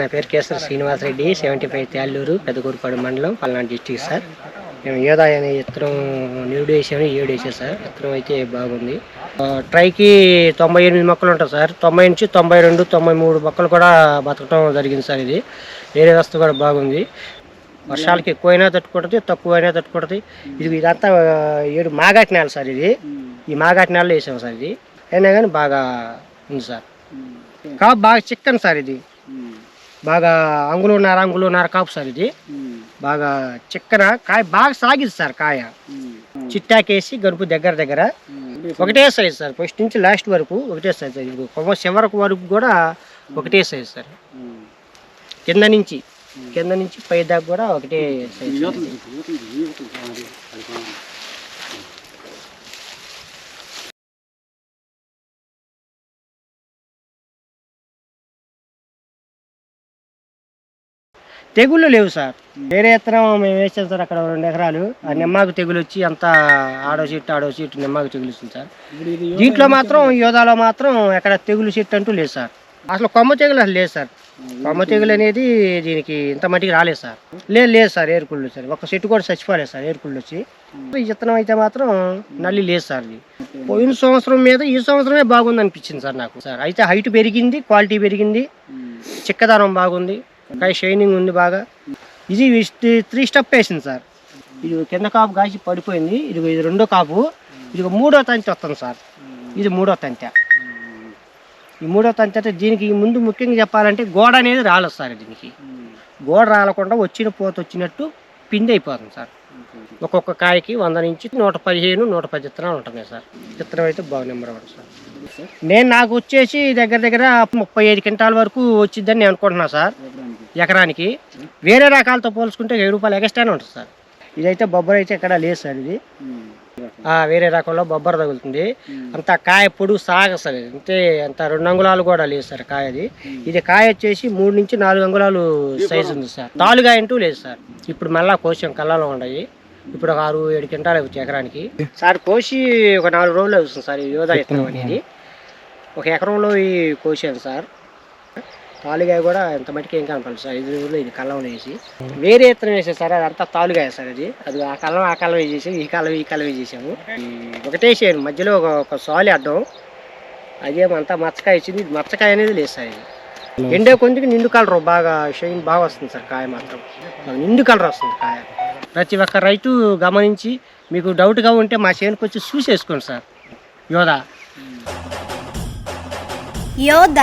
నా పేరు Kesari Srinivasa Reddy seventy five Thelluru Peddakurapadu మండలం పల్నాడు డిస్టిక్ సార్ మేము ఏదా అనే ఇత్తనం నిరుడు వేసాము ఏడు వేసాం సార్ ఇత్తనం అయితే బాగుంది. ట్రైకి తొంభై ఎనిమిది మొక్కలు ఉంటాయి సార్ తొంభై నుంచి తొంభై రెండు తొంభై మూడు మొక్కలు కూడా బతకడం జరిగింది సార్ ఇది. వేరే వ్యవస్థ కూడా బాగుంది. వర్షాలకి ఎక్కువైనా తట్టుకుంటుంది తక్కువైనా తట్టుకుంటుంది. ఇది ఇదంతా ఏడు మాగాటి నేల సార్ ఇది. ఈ మాగాటి నేలలో వేసాము సార్ ఇది. అయినా కానీ బాగా ఉంది సార్ కాపు బాగా చిక్కన్ సార్ ఇది. బాగా అంగులున్నర అంగులున్నర కాపు సార్ ఇది. బాగా చిక్కన కాయ బాగా సాగింది సార్ కాయ. చిట్టాకేసి గరుపు దగ్గర దగ్గర. ఒకటే సైజ్ సార్ ఫస్ట్ నుంచి లాస్ట్ వరకు ఒకటే సైజ్ ఇది కొమ్మ చివరకు వరకు కూడా ఒకటే సైజ్ సార్. కింద నుంచి కింద నుంచి పై దాకా కూడా ఒకటే సైజ్ తెగుళ్ళు లేవు సార్. వేరే ఇత్తనం మేము వేసాం సార్ అక్కడ రెండు ఎకరాలు. ఆ నిమ్మాకు తెగులు వచ్చి అంతా ఆడో చెట్టు ఆడో చెట్టు నిమ్మాకు తెగులు వచ్చింది సార్. దీంట్లో మాత్రం యోధాలో మాత్రం ఎక్కడ తెగులు చెట్టు అంటూ లేదు సార్. అసలు కొమ్మ తెగులు అసలు లేదు సార్. కొమ్మ తెగులు అనేది దీనికి ఇంత మట్టికి రాలేదు సార్. లేదు లేదు సార్ ఏరుకుళ్ళు సార్. ఒక చెట్టు కూడా చచ్చిపోలేదు సార్ ఏరుకుళ్ళు వచ్చి. ఈ విత్తనం అయితే మాత్రం నల్లి లేదు సార్ ఇది. పోయిన సంవత్సరం మీద ఈ సంవత్సరమే బాగుంది అనిపించింది సార్ నాకు సార్. అయితే హైట్ పెరిగింది క్వాలిటీ పెరిగింది చిక్కదనం బాగుంది. కాయ షైనింగ్ ఉంది బాగా. ఇది త్రీ స్టెప్ వేసింది సార్. ఇది కింద కాపు కాసి పడిపోయింది. ఇది ఇది రెండో కాపు. ఇది మూడో తంతి వస్తుంది సార్. ఇది మూడో తంతె. ఈ మూడో తంతి అంటే దీనికి ముందు ముఖ్యంగా చెప్పాలంటే గోడ అనేది రాలేదు సార్ దీనికి. గోడ రాలకుండా వచ్చిన పోత వచ్చినట్టు పిండి అయిపోతుంది సార్. ఒక్కొక్క కాయకి వంద నుంచి నూట పదిహేను నూట పది విత్తనాలు ఉంటున్నాయి సార్. విత్తనం అయితే బాగా నెంబర్ వన్ సార్. నేను నాకు వచ్చేసి దగ్గర దగ్గర ముప్పై ఐదు క్వింటాల వరకు వచ్చిద్దని నేను అనుకుంటున్నాను సార్. ఎకరానికి వేరే రకాలతో పోల్చుకుంటే వెయ్యి రూపాయలు ఎక్స్ట్రానే ఉంటుంది సార్. ఇదైతే బొబ్బర్ అయితే ఎక్కడ లేదు సార్ ఇది. వేరే రకంలో బొబ్బర తగులుతుంది. అంత కాయ పొడుగు సాగ సార్. అంటే అంత రెండు అంగుళాలు కూడా లేదు సార్ కాయ అది ఇది కాయ వచ్చేసి మూడు నుంచి నాలుగు అంగుళాలు సైజు ఉంది సార్. తాలుగాయ అంటూ లేదు సార్. ఇప్పుడు మళ్ళా కోసాం కళ్ళలో ఉన్నాయి. ఇప్పుడు ఒక ఆరు ఏడు క్వింటాలు అవుతుంది ఎకరానికి. సార్ కోసి ఒక నాలుగు రోజులు అవుతుంది సార్ యోధా విత్తనం అనేది. ఒక ఎకరంలో ఈ కోసాను సార్. తాలుగాయ కూడా ఎంత మట్టికి ఏం కనపడదు సార్. ఐదు రోజులు ఇది కళ్ళం వేసి వేరే ఇత్తనం వేసారు సార్ అదంతా తాలుగాయ సార్ అది. అది ఆ కళ్ళం ఆ కళ్ళం వేసేసాము ఈ కళ్ళం ఈ కళ్ళం వేసేసాము ఒకటే చేయను మధ్యలో ఒక ఒక సాలి అడ్డం. అదేమంతా మచ్చకాయ ఇచ్చింది మచ్చకాయ అనేది లేదు సార్ ఇది. ఎండే కొందికి నిండు కలరు బాగా షైన్ బాగా వస్తుంది సార్ కాయ మాత్రం. నిండు కలర్ వస్తుంది కాయ. ప్రతి ఒక్క రైతు గమనించి మీకు డౌట్గా ఉంటే మా చేనుకు వచ్చి చూసేసుకోండి సార్. యోధా. యోధ.